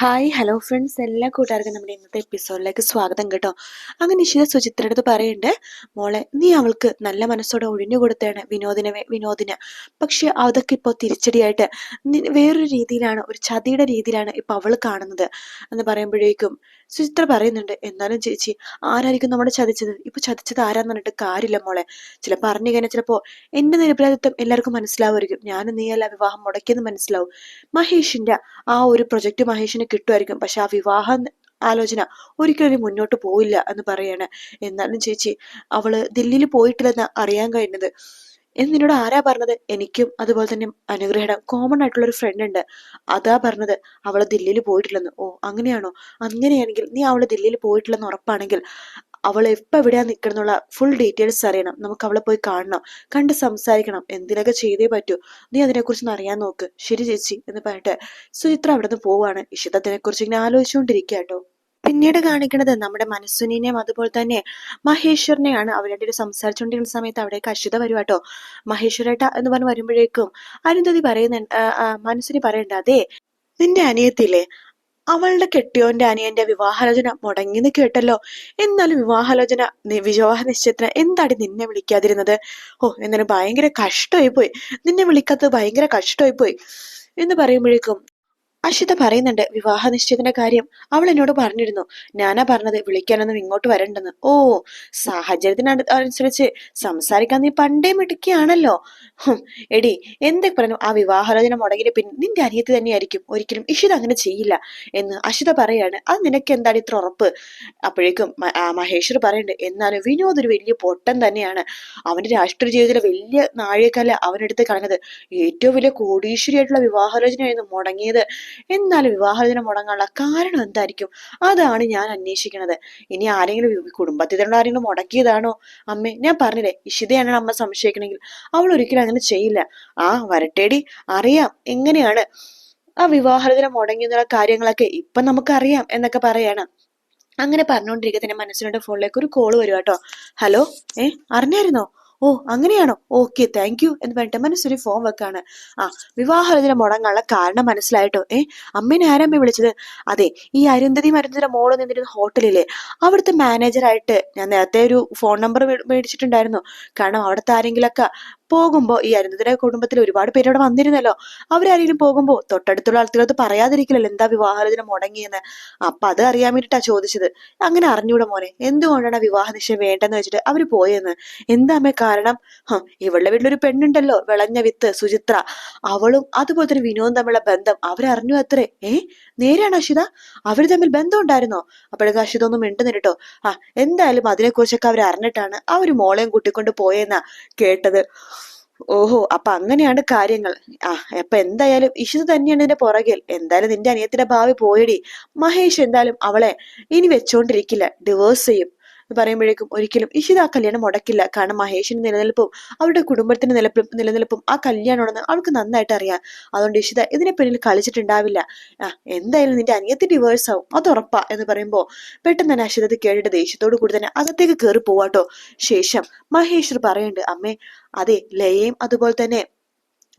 Hi hello friends എല്ലാ കൂട്ടുകാർക്കും നമ്മുടെ ഇന്നത്തെ എപ്പിസോഡിലേക്ക് സ്വാഗതം കേട്ടോ. അങ്ങനെ നിഷിത സുചിത്രയുടെ പറയുന്നുണ്ട് മോളെ നീ അവൾക്ക് നല്ല മനസ്സോടെ ഒഴിഞ്ഞു കൊടുത്തേണ് വിനോദിനെ വിനോദിന്. പക്ഷെ അതൊക്കെ ഇപ്പോൾ തിരിച്ചടിയായിട്ട് വേറൊരു രീതിയിലാണ് ഒരു ചതിയുടെ രീതിയിലാണ് ഇപ്പൊ അവൾ കാണുന്നത്. എന്ന് പറയുമ്പോഴേക്കും സുചിത്ര പറയുന്നുണ്ട് എന്നാലും ചേച്ചി ആരായിരിക്കും നമ്മളെ ചതിച്ചത്? ഇപ്പൊ ചതിച്ചത് ആരാന്ന് പറഞ്ഞിട്ട് കാര്യമില്ല മോളെ. ചിലപ്പോൾ അറിഞ്ഞു കഴിഞ്ഞാൽ ചിലപ്പോ എന്റെ നിരപരാധിത്വം എല്ലാവർക്കും മനസ്സിലാവുമായിരിക്കും. ഞാനും നീയല്ല വിവാഹം മുടക്കിയെന്ന് മനസ്സിലാവും. മഹേഷിന്റെ ആ ഒരു പ്രൊജക്ട് മഹേഷിന് കിട്ടുമായിരിക്കും. പക്ഷെ ആ വിവാഹം ആലോചന ഒരിക്കലും മുന്നോട്ട് പോയില്ല എന്ന് പറയാണ്. എന്നാലും ചേച്ചി അവൾ ദില്ലിയിൽ പോയിട്ടില്ലെന്ന് അറിയാൻ കഴിഞ്ഞത്. എന്ന് ആരാ പറഞ്ഞത്? എനിക്കും അതുപോലെ തന്നെ അനുഗ്രഹയുടെ കോമൺ ആയിട്ടുള്ള ഒരു ഫ്രണ്ട് ഉണ്ട്. അതാ പറഞ്ഞത്. അവൾ ദില്ലിയിൽ പോയിട്ടില്ലെന്ന്. ഓ അങ്ങനെയാണോ? അങ്ങനെയാണെങ്കിൽ നീ അവൾ ദില്ലിയിൽ പോയിട്ടില്ലെന്ന് ഉറപ്പാണെങ്കിൽ അവൾ എപ്പോൾ എവിടെയാ നിൽക്കണമെന്നുള്ള ഫുൾ ഡീറ്റെയിൽസ് അറിയണം. നമുക്ക് അവളെ പോയി കാണണം. കണ്ട് സംസാരിക്കണം. എന്തിനൊക്കെ ചെയ്തേ പറ്റൂ. നീ അതിനെക്കുറിച്ച് അറിയാൻ നോക്ക്. ശരി ചേച്ചി എന്ന് പറഞ്ഞിട്ട് സുചിത്ര അവിടെ നിന്ന് പോവാണ്. ഇഷിതത്തിനെക്കുറിച്ച് ഇങ്ങനെ ആലോചിച്ചുകൊണ്ടിരിക്കുക കേട്ടോ പിന്നീട് കാണിക്കുന്നത് നമ്മുടെ മനസ്സുനിനെയും അതുപോലെ തന്നെ മഹേശ്വരനെയാണ്. അവരുടെ സംസാരിച്ചുകൊണ്ടിരിക്കുന്ന സമയത്ത് അവിടേക്ക് അശ്വത വരും കേട്ടോ. മഹേശ്വരേട്ട എന്ന് പറഞ്ഞ് വരുമ്പോഴേക്കും അരുന്ധതി പറയുന്നുണ്ട് മനസ്സിന് പറയണ്ട അതെ നിന്റെ അനിയത്തില്ലേ? അവളുടെ കെട്ടിയോന്റെ അനിയന്റെ വിവാഹാലോചന മുടങ്ങി എന്ന് കേട്ടല്ലോ. എന്നാലും വിവാഹാലോചന വിവാഹ നിശ്ചയത്തിന് എന്താടി നിന്നെ വിളിക്കാതിരുന്നത്? ഓ എന്നാലും ഭയങ്കര കഷ്ടമായി പോയി നിന്നെ വിളിക്കാത്തത് ഭയങ്കര കഷ്ടമായി പോയി എന്ന് പറയുമ്പോഴേക്കും അഷിത പറയുന്നുണ്ട് വിവാഹ നിശ്ചയത്തിന്റെ കാര്യം അവൾ എന്നോട് പറഞ്ഞിരുന്നു. ഞാനാ പറഞ്ഞത് വിളിക്കാനൊന്നും ഇങ്ങോട്ട് വരണ്ടെന്ന്. ഓ സാഹചര്യത്തിന് അനു- അനുസരിച്ച് സംസാരിക്കാൻ നീ പണ്ടേ മിടുക്കിയാണല്ലോ. എടി എന്തൊക്കെ പറഞ്ഞു? ആ വിവാഹാലോചന മുടങ്ങിന് പിന്നെ നിന്റെ അനിയത്തി തന്നെയായിരിക്കും. ഒരിക്കലും ഇഷിത അങ്ങനെ ചെയ്യില്ല എന്ന് അഷിത പറയാണ്. അത് നിനക്ക് എന്താണ് ഇത്ര ഉറപ്പ്? അപ്പോഴേക്കും മഹേശ്വർ പറയുന്നുണ്ട് എന്നാലും വിനോദ് ഒരു വലിയ പൊട്ടൻ തന്നെയാണ്. അവന്റെ രാഷ്ട്രീയ ജീവിതത്തിലെ വലിയ നാഴികക്കല്ല അവനെടുത്ത് കളഞ്ഞത്. ഏറ്റവും വലിയ കോടീശ്വരിയായിട്ടുള്ള വിവാഹാലോചനയായിരുന്നു മുടങ്ങിയത്. എന്നാലും വിവാഹത്തിന് മുടങ്ങാനുള്ള കാരണം എന്തായിരിക്കും? അതാണ് ഞാൻ അന്വേഷിക്കുന്നത്. ഇനി ആരെങ്കിലും തന്നെ ആരെങ്കിലും മുടക്കിയതാണോ? അമ്മേ ഞാൻ പറഞ്ഞില്ലേ ഇഷിതയാണ് അമ്മ സംശയിക്കണമെങ്കിൽ അവൾ ഒരിക്കലും അങ്ങനെ ചെയ്യില്ല. ആ വരട്ടേടി അറിയാം എങ്ങനെയാണ് ആ വിവാഹത്തിന് മുടങ്ങി എന്നുള്ള കാര്യങ്ങളൊക്കെ ഇപ്പൊ നമുക്കറിയാം എന്നൊക്കെ പറയാണ്. അങ്ങനെ പറഞ്ഞുകൊണ്ടിരിക്കുക തന്നെ മനസ്സിലുണ്ട് ഫോണിലേക്ക് ഒരു കോൾ വരുവാട്ടോ ഹലോ ഏ അറിഞ്ഞായിരുന്നോ? ഓ അങ്ങനെയാണോ? ഓക്കെ താങ്ക് യു എന്ന് പറഞ്ഞിട്ട് മനസ്സൊരു ഫോം വെക്കാണ്. ആ വിവാഹത്തിന് മുടങ്ങാനുള്ള കാരണം മനസ്സിലായിട്ടോ? ഏ അമ്മേനെ ആരാമ്മ വിളിച്ചത്? അതെ ഈ അരുന്ധതി മരുന്നിന്റെ മോൾ നിന്നിരുന്ന ഹോട്ടലിലെ അവിടുത്തെ മാനേജറായിട്ട് ഞാൻ നേരത്തെ ഒരു ഫോൺ നമ്പർ മേടിച്ചിട്ടുണ്ടായിരുന്നു. കാരണം അവിടുത്തെ ആരെങ്കിലൊക്കെ പോകുമ്പോ ഈ അരുന്ധതിയുടെ കുടുംബത്തിൽ ഒരുപാട് പേര് അവിടെ വന്നിരുന്നല്ലോ. അവരാരെങ്കിലും പോകുമ്പോൾ തൊട്ടടുത്തുള്ള ആൾക്കാരത് പറയാതിരിക്കില്ലല്ലോ എന്താ വിവാഹത്തിന് മുടങ്ങിയെന്ന്? അപ്പൊ അത് അറിയാൻ വേണ്ടിട്ടാ ചോദിച്ചത്. അങ്ങനെ അറിഞ്ഞൂടെ മോനെ എന്തുകൊണ്ടാണ് വിവാഹ നിശ്ചയം വേണ്ടെന്ന് വെച്ചിട്ട് അവർ പോയെന്ന്? എന്താ അമ്മേ കാരണം? ഇവളുടെ വീട്ടിലൊരു പെണ്ണുണ്ടല്ലോ വിളഞ്ഞ വിത്ത് സുചിത്ര. അവളും അതുപോലെ തന്നെ വിനോദം തമ്മിലുള്ള ബന്ധം അവരറിഞ്ഞു അത്രേ. ഏ നേരെയാണ് അഷിത അവർ തമ്മിൽ ബന്ധം ഉണ്ടായിരുന്നോ അപ്പോഴേക്കും അഷിത ഒന്നും മിണ്ടുന്നില്ല ആ എന്തായാലും അതിനെക്കുറിച്ചൊക്കെ അവർ അറിഞ്ഞിട്ടാണ് ആ ഒരു മോളെയും കൂട്ടിക്കൊണ്ട് പോയെന്നാ കേട്ടത്. ഓഹോ അപ്പൊ അങ്ങനെയാണ് കാര്യങ്ങൾ. ആ അപ്പൊ എന്തായാലും ഇഷു തന്നെയാണ് ഇതിന്റെ പുറകിൽ. എന്തായാലും നിന്റെ അനിയത്തിന്റെ ഭാവി പോയടി. മഹേഷ് എന്തായാലും അവളെ ഇനി വെച്ചോണ്ടിരിക്കില്ല. ഡിവോഴ്സ് ചെയ്യും. എന്ന് പറയുമ്പോഴേക്കും ഒരിക്കലും ഇഷിത ആ കല്യാണം മുടക്കില്ല. കാരണം മഹേഷിന്റെ നിലനിൽപ്പും അവരുടെ കുടുംബത്തിന്റെ നിലപ്പും നിലനിൽപ്പും ആ കല്യാണമാണെന്ന് അവൾക്ക് നന്നായിട്ട് അറിയാം. അതുകൊണ്ട് ഇഷിത ഇതിനെ പിന്നിൽ കളിച്ചിട്ടുണ്ടാവില്ല. ആ എന്തായാലും നിന്റെ അനിയത്തി ഡിവേഴ്സ് ആവും. അത് ഉറപ്പാ എന്ന് പറയുമ്പോൾ പെട്ടെന്ന് തന്നെ അഷിത ഇത് കേട്ടിട്ട് ദേഷ്യത്തോടു കൂടി തന്നെ അകത്തേക്ക് കയറി പോവാട്ടോ. ശേഷം മഹേഷ് പറയുന്നുണ്ട് അമ്മേ അതെ ലയയും അതുപോലെ തന്നെ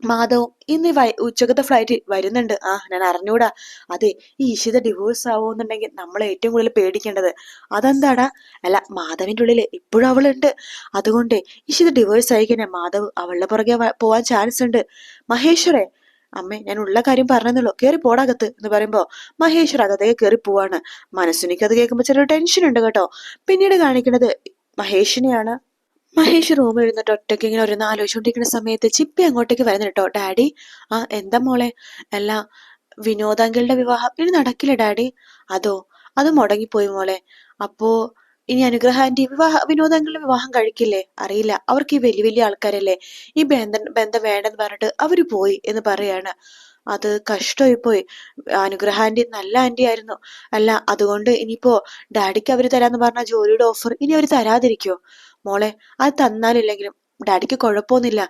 മാധവും ഇന്ന് ഉച്ചക്കത്തെ ഫ്ലൈറ്റിൽ വരുന്നുണ്ട്. ആ ഞാൻ അറിഞ്ഞൂടാ. അതെ ഈ ഇഷിത ഡിവോഴ്സ് ആവുമെന്നുണ്ടെങ്കിൽ നമ്മൾ ഏറ്റവും കൂടുതൽ പേടിക്കേണ്ടത് അതെന്താടാ? അല്ല മാധവിന്റെ ഉള്ളിൽ ഇപ്പോഴും അവളുണ്ട്. അതുകൊണ്ട് ഇഷിത ഡിവോഴ്സ് ആയി കഴിഞ്ഞാൽ മാധവ് അവളുടെ പുറകെ പോകാൻ ചാൻസ് ഉണ്ട്. മഹേശ്വരെ അമ്മേ ഞാൻ ഉള്ള കാര്യം പറഞ്ഞെന്നുള്ളൂ കയറി പോടാകത്ത് എന്ന് പറയുമ്പോൾ മഹേശ്വർ അകത്തേക്ക് കയറി പോവാണ്. മനസ്സിനിക്ക് അത് കേൾക്കുമ്പോ ചെറിയ ടെൻഷൻ ഉണ്ട് കേട്ടോ. പിന്നീട് കാണിക്കുന്നത് മഹേഷിനെയാണ്. മഹേഷ് റൂമിൽ ഇരുന്നിട്ട് ഒറ്റയ്ക്ക് ഇങ്ങനെ ഒരു ആലോചിച്ചുകൊണ്ടിരിക്കുന്ന സമയത്ത് ചിപ്പി അങ്ങോട്ടേക്ക് വരുന്നു കേട്ടോ. ഡാഡി ആ എന്താ മോളെ? അല്ല വിനോദാങ്കിളുടെ വിവാഹം? ഇനി നടക്കില്ല ഡാഡി? അതോ അത് മുടങ്ങിപ്പോയി മോളെ. അപ്പോ ഇനി അനുഗ്രഹ ആന്റി വിവാഹ വിനോദാങ്കിളുടെ വിവാഹം കഴിക്കില്ലേ? അറിയില്ല. അവർക്ക് ഈ വലിയ വലിയ ആൾക്കാരല്ലേ? ഈ ബന്ധം ബന്ധം വേണ്ടെന്ന് പറഞ്ഞിട്ട് അവർ പോയി എന്ന് പറയാണ്. അത് കഷ്ടമായി പോയി. അനുഗ്രഹ ആന്റി നല്ല ആന്റി ആയിരുന്നു. അല്ല അതുകൊണ്ട് ഇനിയിപ്പോ ഡാഡിക്ക് അവർ തരാന്ന് പറഞ്ഞ ജോലിയുടെ ഓഫർ ഇനി അവർ തരാതിരിക്കോ? മോളെ അത് തന്നാലില്ലെങ്കിലും ഡാഡിക്ക് കുഴപ്പമൊന്നുമില്ല.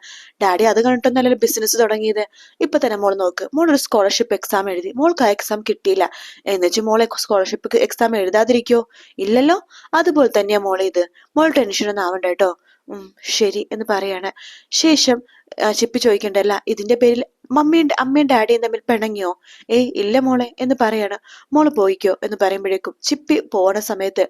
ഡാഡി അത് കണ്ടിട്ടൊന്നല്ലല്ലോ ബിസിനസ് തുടങ്ങിയത്. ഇപ്പൊ തന്നെ മോൾ നോക്ക്. മോൾ ഒരു സ്കോളർഷിപ്പ് എക്സാം എഴുതി. മോൾക്ക് ആ എക്സാം കിട്ടിയില്ല. എന്നുവെച്ച് മോളെ സ്കോളർഷിപ്പ് എക്സാം എഴുതാതിരിക്കോ? ഇല്ലല്ലോ. അതുപോലെ തന്നെയാ മോളെ ഇത്. മോൾ ടെൻഷനൊന്നും ആവണ്ട കേട്ടോ. ഉം ശരി എന്ന് പറയാണ്. ശേഷം ചിപ്പി ചോദിക്കണ്ടല്ല ഇതിന്റെ പേരിൽ മമ്മിയും അമ്മയും ഡാഡിയും തമ്മിൽ പിണങ്ങിയോ? ഏയ് ഇല്ല മോളെ എന്ന് പറയാണ്. മോൾ പോയിക്കോ എന്ന് പറയുമ്പോഴേക്കും ചിപ്പി പോണ സമയത്ത്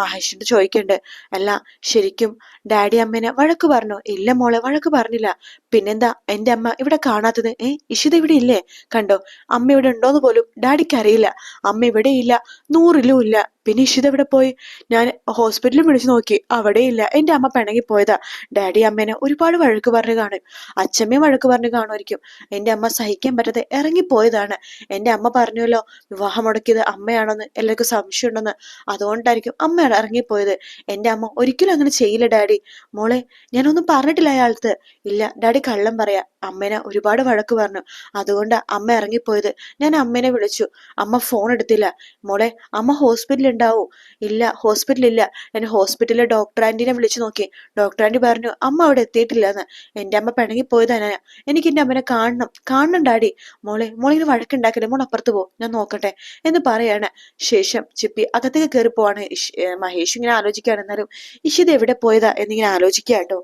മഹേഷിനോട് ചോദിക്കണ്ട്. അല്ല ശരിക്കും ഡാഡി അമ്മേനെ വഴക്ക് പറഞ്ഞോ? ഇല്ല മോളെ വഴക്ക് പറഞ്ഞില്ല. പിന്നെന്താ എന്റെ അമ്മ ഇവിടെ കാണാത്തത്? ഏ ഇഷിത ഇവിടെ ഇല്ലേ? കണ്ടോ അമ്മ ഇവിടെ ഉണ്ടോന്ന് പോലും ഡാഡിക്ക് അറിയില്ല അമ്മ ഇവിടെ ഇല്ല നൂറിലും ഇല്ല. പിന്നെ ഇഷിത ഇവിടെ പോയി? ഞാൻ ഹോസ്പിറ്റലിൽ വിളിച്ചു നോക്കി അവിടെ ഇല്ല. എന്റെ അമ്മ പിണങ്ങി പോയതാ. ഡാഡി അമ്മേനെ ഒരുപാട് വഴക്ക് പറഞ്ഞു കാണും. അച്ഛമ്മയും വഴക്ക് പറഞ്ഞു കാണുമായിരിക്കും. എന്റെ അമ്മ സഹിക്കാൻ പറ്റാതെ ഇറങ്ങിപ്പോയതാണ്. എന്റെ അമ്മ പറഞ്ഞല്ലോ വിവാഹം മുടക്കിയത് അമ്മയാണെന്ന് എല്ലാവർക്കും സംശയം ഉണ്ടെന്ന് അതുകൊണ്ടായിരിക്കും അമ്മയാണ് ഇറങ്ങിപ്പോയത്. എന്റെ അമ്മ ഒരിക്കലും അങ്ങനെ ചെയ്യില്ല ഡാഡി. മോളെ ഞാനൊന്നും പറഞ്ഞിട്ടില്ല അയാൾക്ക് ഇല്ല ഡാഡി കള്ളം പറയാ. അമ്മേനെ ഒരുപാട് വഴക്ക് പറഞ്ഞു. അതുകൊണ്ട് അമ്മ ഇറങ്ങിപ്പോയത്. ഞാൻ അമ്മേനെ വിളിച്ചു. അമ്മ ഫോൺ എടുത്തില്ല. മോളെ അമ്മ ഹോസ്പിറ്റലിൽ ഉണ്ടാവോ ഇല്ല ഹോസ്പിറ്റലിൽ ഇല്ല ഞാൻ ഹോസ്പിറ്റലിലെ ഡോക്ടർ ആന്റിനെ വിളിച്ചു നോക്കി. ഡോക്ടർ ആന്റി പറഞ്ഞു അമ്മ അവിടെ എത്തിയിട്ടില്ല എന്ന് എന്റെ അമ്മ പിണങ്ങി പോയതാണ് എനിക്ക് എന്റെ അമ്മനെ കാണണം. കാണണം ഡാഡി. മോളെ മോളിങ്ങനെ വഴക്കുണ്ടാക്കില്ല? മോൾ അപ്പുറത്ത് പോ. ഞാൻ നോക്കട്ടെ. എന്ന് പറയാണ്. ശേഷം ചിപ്പി അകത്തേക്ക് കയറി പോവാണ് മഹേഷ് ഇങ്ങനെ ആലോചിക്കുകയാണ്. എന്നാലും ഇഷിത് എവിടെ പോയതാ എന്നിങ്ങനെ ആലോചിക്കുക കേട്ടോ.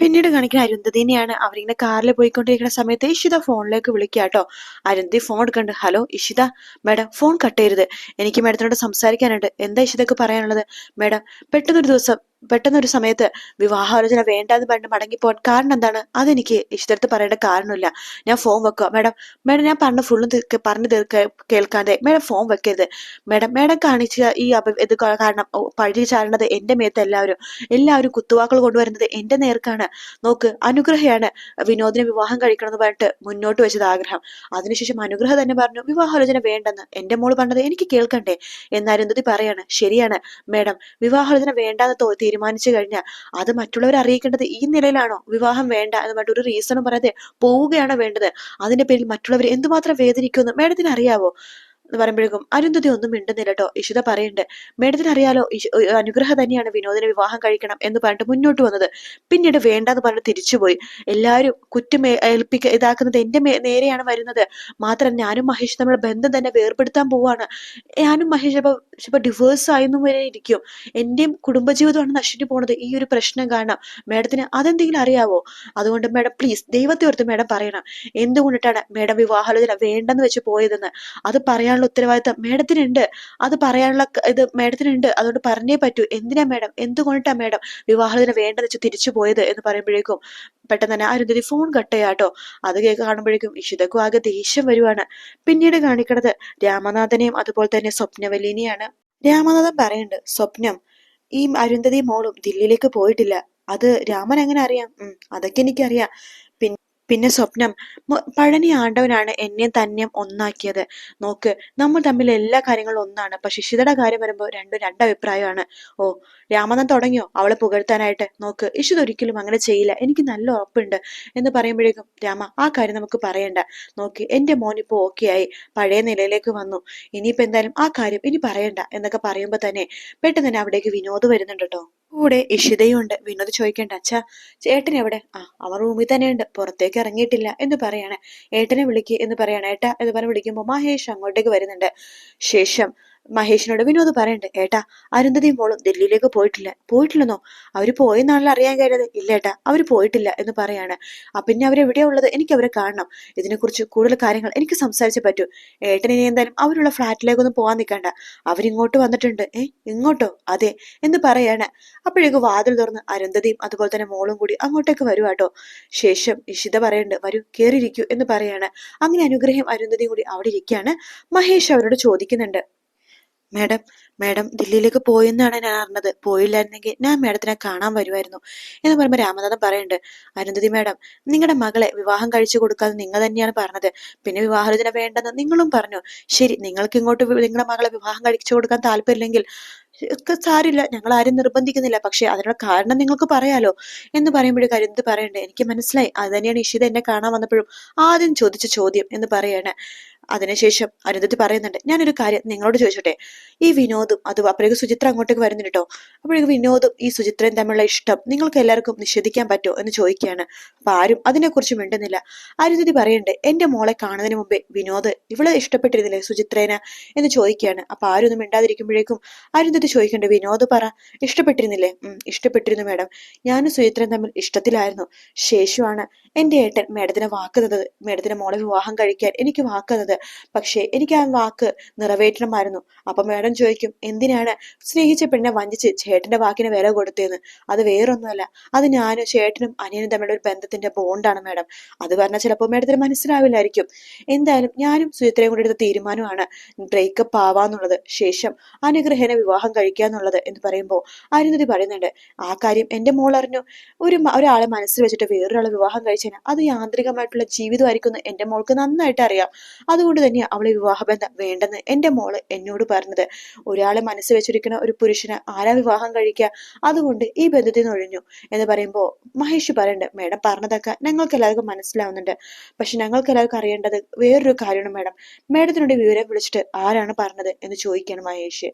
പിന്നീട് കാണിക്കുന്ന അരുന്ധതിനെയാണ് അവരിങ്ങനെ കാറിൽ പോയിക്കൊണ്ടിരിക്കുന്ന സമയത്ത് ഇഷിത ഫോണിലേക്ക് വിളിക്കുക കേട്ടോ. Arundhati phone എടുക്കണ്ട് hello Ishita. Madam phone cut ചെയ്യരുത്. എനിക്ക് മാഡത്തിനോട് സംസാരിക്കാനുണ്ട്. എന്താ ഇഷിതക്ക് പറയാനുള്ളത്? മാഡം പെട്ടെന്നൊരു ദിവസം പെട്ടെന്നൊരു സമയത്ത് വിവാഹാലോചന വേണ്ടാന്ന് പറഞ്ഞ് മടങ്ങിപ്പോവാൻ കാരണം എന്താണ്? അതെനിക്ക് ഇഷ്ടത്ത് പറയേണ്ട കാരണമില്ല ഞാൻ ഫോം വെക്കുക മാഡം മാഡം ഞാൻ പറഞ്ഞ ഫുള്ളും പറഞ്ഞു തീർക്ക കേൾക്കാതെ. മാഡം ഫോം വെക്കരുത്. മാഡം മാഡം കാണിച്ച ഈ ഇത് കാരണം പഴി ചാടുന്നത് എന്റെ മേത്ത് എല്ലാവരും എല്ലാവരും കുത്തുവാക്കൾ കൊണ്ടുവരുന്നത് എന്റെ നേർക്കാണ്. നോക്ക് അനുഗ്രഹയാണ് വിനോദിനെ വിവാഹം കഴിക്കണം എന്ന് പറഞ്ഞിട്ട് മുന്നോട്ട് വെച്ചത് ആഗ്രഹം. അതിനുശേഷം അനുഗ്രഹം തന്നെ പറഞ്ഞു വിവാഹാലോചന വേണ്ടെന്ന് എന്റെ മോൾ പറഞ്ഞത് എനിക്ക് കേൾക്കണ്ടേ? എന്നാലും പറയാണ് ശരിയാണ്. മാഡം വിവാഹാലോചന വേണ്ടെന്ന് തോ- തീരുമാനിച്ചു കഴിഞ്ഞാൽ അത് മറ്റുള്ളവരെ അറിയിക്കേണ്ടത് ഈ നിലയിലാണോ? വിവാഹം വേണ്ട എന്ന് പറഞ്ഞിട്ട് ഒരു റീസണും പറയാതെ പോവുകയാണോ വേണ്ടത്. അതിന്റെ പേരിൽ മറ്റുള്ളവർ എന്തുമാത്രം വേദനിക്കുമെന്ന് മേഡത്തിന് അറിയാവോ? എന്ന് പറയുമ്പോഴേക്കും അരുന്ധതി ഒന്നും മിണ്ടുന്നില്ല കേട്ടോ ഇഷിത പറയുന്നുണ്ട് മേഡത്തിന് അറിയാലോ അനുഗ്രഹം തന്നെയാണ് വിനോദിനെ വിവാഹം കഴിക്കണം എന്ന് പറഞ്ഞിട്ട് മുന്നോട്ട് വന്നത്. പിന്നീട് വേണ്ടാന്ന് പറഞ്ഞിട്ട് തിരിച്ചുപോയി എല്ലാവരും കുറ്റം ഏ- ഏൽപ്പിക്ക ഇതാക്കുന്നത് എന്റെ നേരെയാണ് വരുന്നത്. മാത്രം ഞാനും മഹേഷ് നമ്മുടെ ബന്ധം തന്നെ വേർപെടുത്താൻ പോവാണ്. ഞാനും മഹേഷ് ഇപ്പൊ ഇപ്പൊ ഡിവോഴ്സ് ആയെന്നും വരെ ഇരിക്കും. എന്റെയും കുടുംബജീവിതമാണ് നശിച്ചു പോണത്. ഈ ഒരു പ്രശ്നം കാരണം മേഡത്തിന് അതെന്തെങ്കിലും അറിയാവോ? അതുകൊണ്ട് മേഡം പ്ലീസ് ദൈവത്തെ ഓർത്ത് മേഡം പറയണം. എന്തുകൊണ്ടിട്ടാണ് മേഡം വിവാഹാലോചന വേണ്ടെന്ന് വെച്ച് പോയതെന്ന്? അത് പറയാനുള്ള ഉത്തരവാദിത്തം മേഡത്തിനുണ്ട്. അത് പറയാനുള്ള ഇത് മേഡത്തിനുണ്ട്. അതുകൊണ്ട് പറഞ്ഞേ പറ്റൂ. എന്തിനാ മേഡം? എന്തുകൊണ്ടിട്ടാ മേഡം വിവാഹത്തിന് വേണ്ടെന്ന് വെച്ച് തിരിച്ചു പോയത് എന്ന് പറയുമ്പോഴേക്കും പെട്ടെന്ന് തന്നെ അരുന്ധതി ഫോൺ കട്ട്. ചെയ്യാട്ടോ അത് കേൾക്ക കാണുമ്പോഴേക്കും ഇഷിതക്കും ആകെ ദേഷ്യം വരുവാണ്. പിന്നീട് കാണിക്കണത് രാമനാഥനെയും അതുപോലെ തന്നെ സ്വപ്നവലിനെയാണ് രാമനാഥൻ പറയുന്നുണ്ട് സ്വപ്നം ഈ അരുന്ധതി മോളും ദില്ലിയിലേക്ക് പോയിട്ടില്ല. അത് രാമൻ എങ്ങനെ അറിയാം? ഉം അതൊക്കെ എനിക്കറിയാം. പിന്നെ സ്വപ്നം. പഴനി ആണ്ടവനാണ് എന്നെയും തന്നെയും ഒന്നാക്കിയത്. നോക്ക് നമ്മൾ തമ്മിൽ എല്ലാ കാര്യങ്ങളും ഒന്നാണ്. പക്ഷെ ഇഷിതയുടെ കാര്യം വരുമ്പോൾ രണ്ടും രണ്ട് അഭിപ്രായമാണ് ഓ രാമനാഥൻ തുടങ്ങിയോ? അവളെ പുകഴ്ത്താനായിട്ട്. നോക്ക് ഇഷിത ഒരിക്കലും അങ്ങനെ ചെയ്യില്ല. എനിക്ക് നല്ല ഉറപ്പുണ്ട് എന്ന് പറയുമ്പോഴേക്കും രാമ ആ കാര്യം നമുക്ക് പറയണ്ട. നോക്ക് എന്റെ മോൻ ഇപ്പൊ ഓക്കെ ആയി പഴയ നിലയിലേക്ക് വന്നു. ഇനിയിപ്പോ എന്തായാലും ആ കാര്യം ഇനി പറയണ്ട എന്നൊക്കെ പറയുമ്പോൾ തന്നെ പെട്ടെന്ന് തന്നെ അവിടേക്ക് വിനോദ് വരുന്നുണ്ട് കേട്ടോ. കൂടെ ഇഷിതയും ഉണ്ട് വിനോദ് ചോദിക്കേണ്ട അച്ഛാ ചേട്ടൻ എവിടെ? ആ അവൻ റൂമിൽ തന്നെയുണ്ട്. പുറത്തേക്ക് ഇറങ്ങിയിട്ടില്ല എന്ന് പറയാണ്. ഏട്ടനെ വിളിക്ക് എന്ന് പറയാണ്. ഏട്ടാ എന്ന് പറഞ്ഞ് വിളിക്കുമ്പോൾ മഹേഷ് അങ്ങോട്ടേക്ക് വരുന്നുണ്ട്. ശേഷം മഹേഷിനോട് വിനോദ് പറയണ്ട് ഏട്ടാ അരുന്ധതിയും മോളും ദില്ലിയിലേക്ക് പോയിട്ടില്ല. പോയിട്ടില്ലെന്നോ? അവർ പോയെന്നാണല്ലോ അറിയാൻ കഴിയുന്നത് ഇല്ല ഏട്ടാ അവർ പോയിട്ടില്ല എന്ന് പറയാണ്. പിന്നെ അവരെവിടെയാ ഉള്ളത്? എനിക്ക് അവരെ കാണണം. ഇതിനെക്കുറിച്ച് കൂടുതൽ കാര്യങ്ങൾ എനിക്ക് സംസാരിച്ചേ പറ്റൂ. ഏട്ടനെ എന്തായാലും അവരുള്ള ഫ്ലാറ്റിലേക്കൊന്നും പോകാൻ നിൽക്കണ്ട. അവരിങ്ങോട്ട് വന്നിട്ടുണ്ട്. ഏ ഇങ്ങോട്ടോ? അതെ എന്ന് പറയാണ്. അപ്പോഴേക്ക് വാതിൽ തുറന്ന് അരുന്ധതിയും അതുപോലെ തന്നെ മോളും കൂടി അങ്ങോട്ടേക്ക് വരുവാട്ടോ ശേഷം ഇഷിത പറയുന്നുണ്ട് വരൂ കയറിയിരിക്കൂ എന്ന് പറയാണ്. അങ്ങനെ അനുഗ്രഹം അരുന്ധതിയും കൂടി അവിടെ ഇരിക്കുകയാണ്. മഹേഷ് അവരോട് ചോദിക്കുന്നുണ്ട്. മാഡം മാഡം ദില്ലിയിലേക്ക് പോയെന്നാണ് ഞാൻ അറിഞ്ഞത്. പോയില്ലായിരുന്നെങ്കിൽ ഞാൻ മാഡത്തിനെ കാണാൻ വരുമായിരുന്നു എന്ന് പറയുമ്പോൾ രാമനാഥൻ പറയുന്നുണ്ട്. അരുന്ധതി മാഡം നിങ്ങളുടെ മകളെ വിവാഹം കഴിച്ചു കൊടുക്കാതെ നിങ്ങൾ തന്നെയാണ് പറഞ്ഞത്. പിന്നെ വിവാഹത്തിന് വേണ്ടെന്ന് നിങ്ങളും പറഞ്ഞു. ശരി നിങ്ങൾക്ക് ഇങ്ങോട്ട് നിങ്ങളുടെ മകളെ വിവാഹം കഴിച്ചു കൊടുക്കാൻ താല്പര്യമില്ലെങ്കിൽ സാരില്ല. ഞങ്ങൾ ആരും നിർബന്ധിക്കുന്നില്ല. പക്ഷെ അതിനുള്ള കാരണം നിങ്ങൾക്ക് പറയാലോ എന്ന് പറയുമ്പോഴേക്കും അരുന്ധതി പറയണ്ടേ എനിക്ക് മനസ്സിലായി. അത് തന്നെയാണ് ഇഷിത എന്നെ കാണാൻ വന്നപ്പോഴും ആദ്യം ചോദിച്ച ചോദ്യം എന്ന് പറയാണ്. അതിനുശേഷം അരുന്ധതി പറയുന്നുണ്ട് ഞാനൊരു കാര്യം നിങ്ങളോട് ചോദിച്ചോട്ടെ? ഈ വിനോദും അത് അപ്പോഴേക്ക് സുചിത്ര അങ്ങോട്ടേക്ക് വരുന്നുണ്ട് കേട്ടോ അപ്പോഴേക്ക് വിനോദും ഈ സുചിത്രയും തമ്മിലുള്ള ഇഷ്ടം നിങ്ങൾക്ക് എല്ലാവർക്കും നിഷേധിക്കാൻ പറ്റുമോ എന്ന് ചോദിക്കുകയാണ്. അപ്പൊ ആരും അതിനെക്കുറിച്ച് മിണ്ടുന്നില്ല. അരുന്ധതി പറയുന്നുണ്ട് എന്റെ മോളെ കാണുന്നതിന് മുമ്പേ വിനോദ് ഇവളെ ഇഷ്ടപ്പെട്ടിരുന്നില്ലേ സുചിത്രേന? എന്ന് ചോദിക്കുകയാണ്. അപ്പൊ ആരും ഒന്നും മിണ്ടാതിരിക്കുമ്പോഴേക്കും അരുന്ധതി ചോദിക്കണ്ടേ വിനോദ് പറ ഇഷ്ടപ്പെട്ടിരുന്നില്ലേ? ഉം ഇഷ്ടപ്പെട്ടിരുന്നു മേഡം. ഞാനും സുചിത്രൻ തമ്മിൽ ഇഷ്ടത്തിലായിരുന്നു. ശേഷമാണ് എന്റെ ഏട്ടൻ മേഡത്തിനെ വാക്കുന്നത് മേഡത്തിന്റെ മോളെ വിവാഹം കഴിക്കാൻ എനിക്ക് വാക്ക് പക്ഷേ എനിക്ക് ആ വാക്ക് നിറവേറ്റണമായിരുന്നു. അപ്പൊ മേഡം ചോദിക്കും എന്തിനാണ് സ്നേഹിച്ച പെണ്ണെ വഞ്ചിച്ച് ചേട്ടന്റെ വാക്കിന് വില കൊടുത്തതെന്ന്? അത് വേറൊന്നുമല്ല അത് ഞാനും ചേട്ടനും അനിയനും തമ്മിലുള്ള ഒരു ബന്ധത്തിന്റെ ബോണ്ടാണ് മേഡം. അത് പറഞ്ഞാൽ ചിലപ്പോൾ മേഡത്തിന് മനസ്സിലാവില്ലായിരിക്കും. എന്തായാലും ഞാനും സുചിത്രയും കൂടി എടുത്ത തീരുമാനമാണ് ബ്രേക്കപ്പ് ആവാന്നുള്ളത്. ശേഷം അനുഗ്രഹനെ വിവാഹം കഴിക്കാന്നുള്ളത് എന്ന് പറയുമ്പോൾ അരുന്ധതി പറയുന്നുണ്ട് ആ കാര്യം എന്റെ മോൾ അറിഞ്ഞു. ഒരു ഒരാളെ മനസ്സിൽ വെച്ചിട്ട് വേറൊരാളെ വിവാഹം കഴിച്ചാൽ അത് യാന്ത്രികമായിട്ടുള്ള ജീവിതമായിരിക്കും എന്ന് എന്റെ മോൾക്ക് നന്നായിട്ട് അറിയാം. അതുകൊണ്ട് തന്നെ അവളെ വിവാഹബന്ധം വേണ്ടെന്ന് എന്റെ മോൾ എന്നോട് പറഞ്ഞത്. ഒരാളെ മനസ്സ് വെച്ചിരിക്കുന്ന ഒരു പുരുഷന് ആരാ വിവാഹം കഴിക്കുക? അതുകൊണ്ട് ഈ ബന്ധത്തിൽ നിന്ന് ഒഴിഞ്ഞു എന്ന് പറയുമ്പോൾ മഹേഷ് പറയുന്നുണ്ട് മേഡം പറഞ്ഞതൊക്കെ ഞങ്ങൾക്ക് എല്ലാവർക്കും മനസ്സിലാവുന്നുണ്ട്. പക്ഷെ ഞങ്ങൾക്ക് എല്ലാവർക്കും അറിയേണ്ടത് വേറൊരു കാര്യമാണ് മേഡം. മേഡത്തിനോട് വിവരം വിളിച്ചിട്ട് ആരാണ് പറഞ്ഞത്? എന്ന് ചോദിക്കുകയാണ് മഹേഷ്.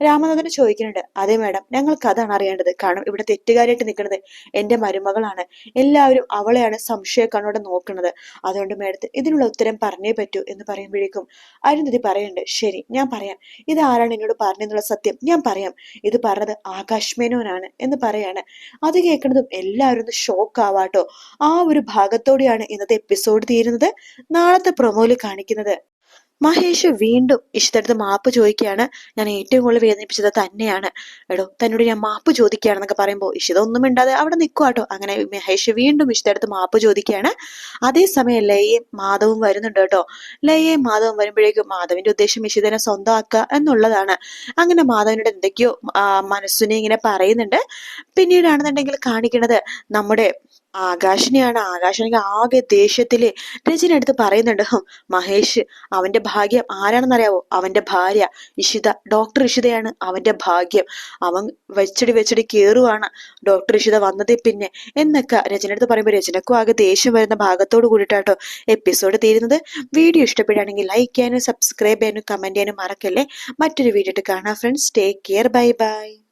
രാമനാഥന് ചോദിക്കുന്നുണ്ട് അതെ മാഡം ഞങ്ങൾക്ക് അതാണ് അറിയേണ്ടത്. കാരണം ഇവിടെ തെറ്റുകാരായിട്ട് നിൽക്കുന്നത് എന്റെ മരുമകളാണ്. എല്ലാവരും അവളെയാണ് സംശയക്കണ്ണോടെ നോക്കുന്നത്. അതുകൊണ്ട് മാഡത്ത് ഇതിനുള്ള ഉത്തരം പറഞ്ഞേ പറ്റൂ എന്ന് പറയുമ്പോഴേക്കും അരുന്ധതി പറയുന്നുണ്ട് ശരി ഞാൻ പറയാം. ഇത് ആരാണ് എന്നോട് പറഞ്ഞെന്നുള്ള സത്യം ഞാൻ പറയാം. ഇത് പറഞ്ഞത് ആകാശ് മേനോനാണ് എന്ന് പറയാണ്. അത് കേൾക്കുന്നതും എല്ലാവരും ഒന്ന് ഷോക്ക് ആവാട്ടോ. ആ ഒരു ഭാഗത്തോടെയാണ് ഇന്നത്തെ എപ്പിസോഡ് തീരുന്നത്. നാളത്തെ പ്രൊമോയിൽ കാണിക്കുന്നത്. മഹേഷ് വീണ്ടും ഇഷ്ടടുത്ത് മാപ്പ് ചോദിക്കുകയാണ്. ഞാൻ ഏറ്റവും കൂടുതൽ വേദനിപ്പിച്ചത് തന്നെയാണ്. എടോ തന്നോട് ഞാൻ മാപ്പ് ചോദിക്കുകയാണെന്നൊക്കെ പറയുമ്പോൾ ഇഷിത ഒന്നും മിണ്ടാതെ അവിടെ നിൽക്കുവാട്ടോ അങ്ങനെ മഹേഷ് വീണ്ടും ഇഷ്ടടുത്ത് മാപ്പ് ചോദിക്കുകയാണ്. അതേസമയം ലയയും മാധവും വരുന്നുണ്ട് കേട്ടോ. ലയയും മാധവും വരുമ്പോഴേക്കും മാധവിന്റെ ഉദ്ദേശം ഇഷിതനെ സ്വന്തമാക്കുക എന്നുള്ളതാണ്. അങ്ങനെ മാധവനോട് എന്തൊക്കെയോ മനസ്സിനെ ഇങ്ങനെ പറയുന്നുണ്ട്. പിന്നീടാണെന്നുണ്ടെങ്കിൽ കാണിക്കുന്നത് നമ്മുടെ ആകാശിനെയാണ്. ആകാശിനെ ആകെ ദേഷ്യത്തിൽ രചന എടുത്ത് പറയുന്നുണ്ട് മഹേഷ് അവന്റെ ഭാഗ്യം ആരാണെന്നറിയാവോ? അവന്റെ ഭാര്യ ഇഷിത ഡോക്ടർ ഇഷിതയാണ് അവന്റെ ഭാഗ്യം. അവൻ വെച്ചടി വെച്ചടി കേറുവാണ്. ഡോക്ടർ ഇഷിത വന്നതേ പിന്നെ എന്നൊക്കെ രചന എടുത്ത് പറയുമ്പോൾ രചനക്കും ആകെ ദേഷ്യം വരുന്ന ഭാഗത്തോട് കൂടിയിട്ടാട്ടോ എപ്പിസോഡ് തീരുന്നത്. വീഡിയോ ഇഷ്ടപ്പെടുകയാണെങ്കിൽ ലൈക്ക് ചെയ്യാനും സബ്സ്ക്രൈബ് ചെയ്യാനും കമന്റ് ചെയ്യാനും മറക്കല്ലേ? മറ്റൊരു വീഡിയോ കാണാം friends take care bye bye